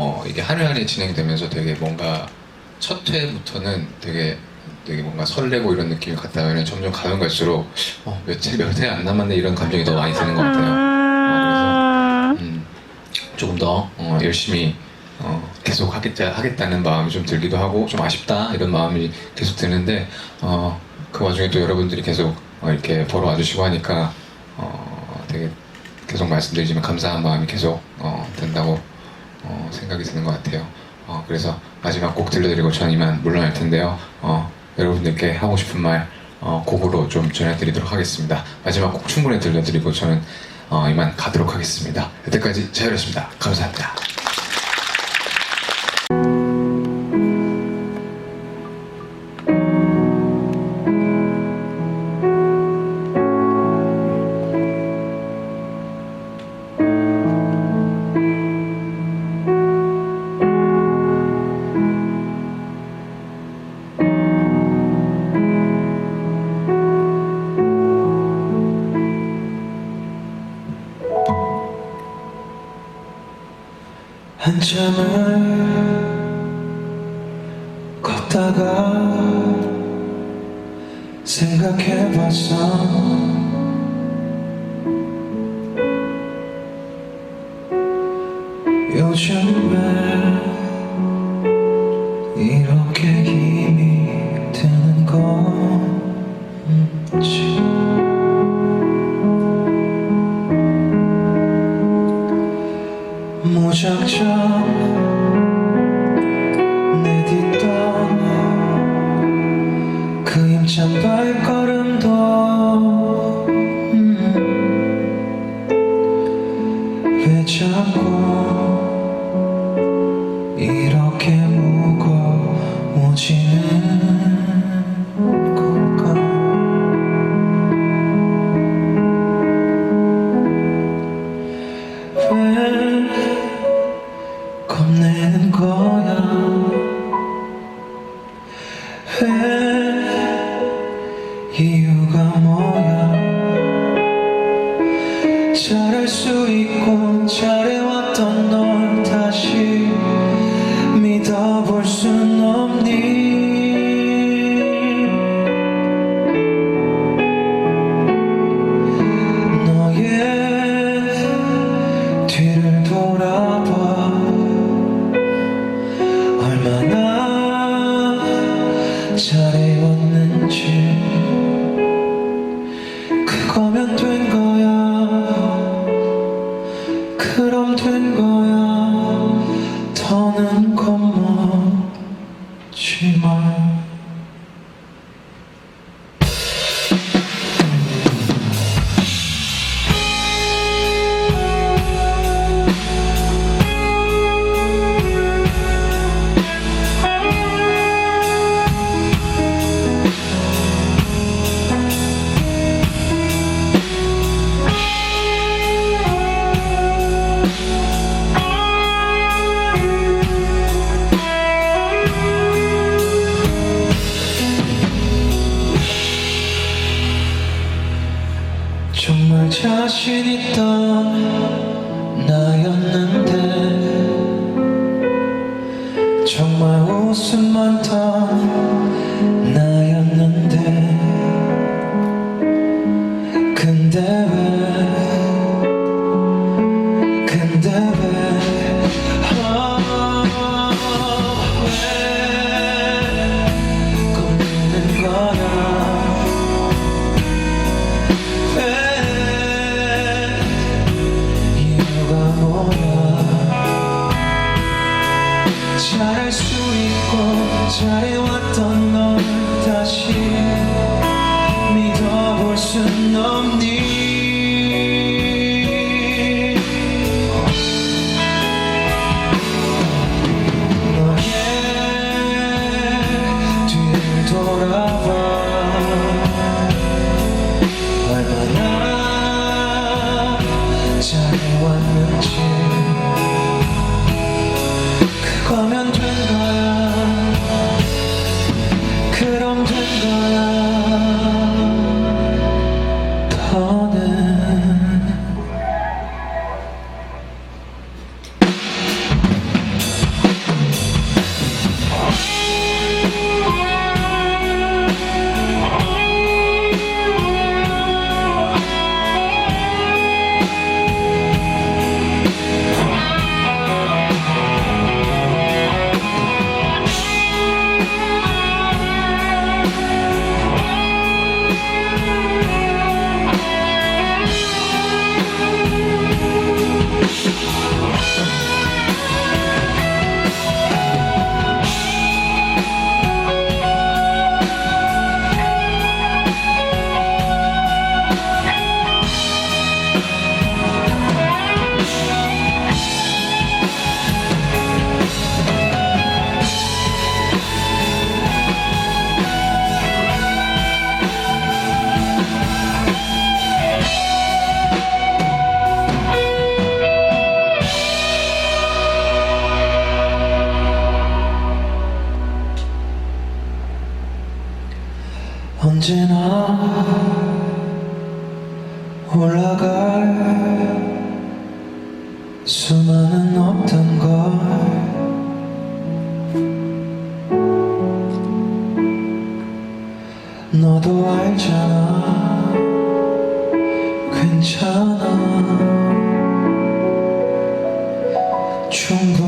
어, 이게 한 회 한 회 진행되면서 되게 뭔가 첫 회부터는 되게 되게 뭔가 설레고 이런 느낌이 갔다면 점점 가면 갈수록 어, 며칠 몇회 안 남았네 이런 감정이 더 많이 드는 것 같아요. 어, 그래서 음, 조금 더 어, 열심히 어, 계속 하겠다, 하겠다는 마음이 좀 들기도 하고 좀 아쉽다 이런 마음이 계속 드는데 어, 그 와중에 또 여러분들이 계속 어, 이렇게 보러 와주시고 하니까 어, 되게 계속 말씀드리지만 감사한 마음이 계속 어, 든다고 어, 생각이 드는 것 같아요. 어, 그래서 마지막 곡 들려드리고 전 이만 물러날 텐데요. 어, 여러분들께 하고 싶은 말 어, 곡으로 좀 전해드리도록 하겠습니다. 마지막 곡 충분히 들려드리고 저는 어, 이만 가도록 하겠습니다. 여태까지 자유였습니다. 감사합니다. 한참을 걷다가 생각해봤어 무작정 내딛던 그 힘찬 발걸음도 음, 왜 자꾸 이유가 뭐야? 잘할 수 있고 잘해왔던 널 다시 믿어볼 순 없니? 너의 뒤를 돌아봐. 얼마나 잘해 더는 겁먹지 마 정말 자신 있던 나였는데 정말 웃음 많던 잘해왔던 널 다시 믿어볼 순 없니 언제나 올라갈 수만은 없던 걸 너도 알잖아. 괜찮아. 충분